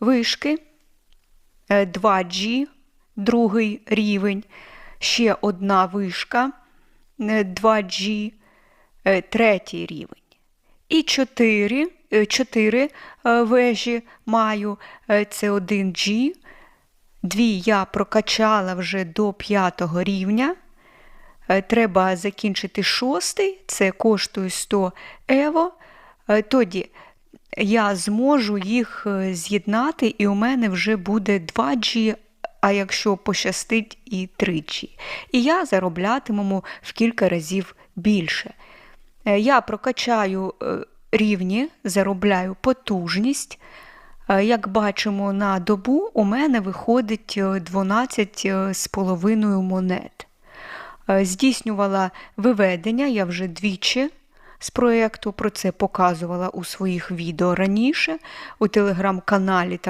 вишки, 2G, другий рівень, ще одна вишка, 2G, е, третій рівень. І 4, 4 вежі маю, е, це 1G, дві я прокачала вже до п'ятого рівня. Е, Треба закінчити шостий, це коштує 100 ево. Е, Тоді я зможу їх е, з'єднати, і у мене вже буде 2G, а якщо пощастить, і 3G. І я зароблятиму в кілька разів більше. Е, Я прокачаю е, рівні, заробляю потужність. Як бачимо на добу, у мене виходить е, 12 е, з половиною монет. Здійснювала виведення я вже двічі з проєкту, про це показувала у своїх відео раніше, у телеграм-каналі. та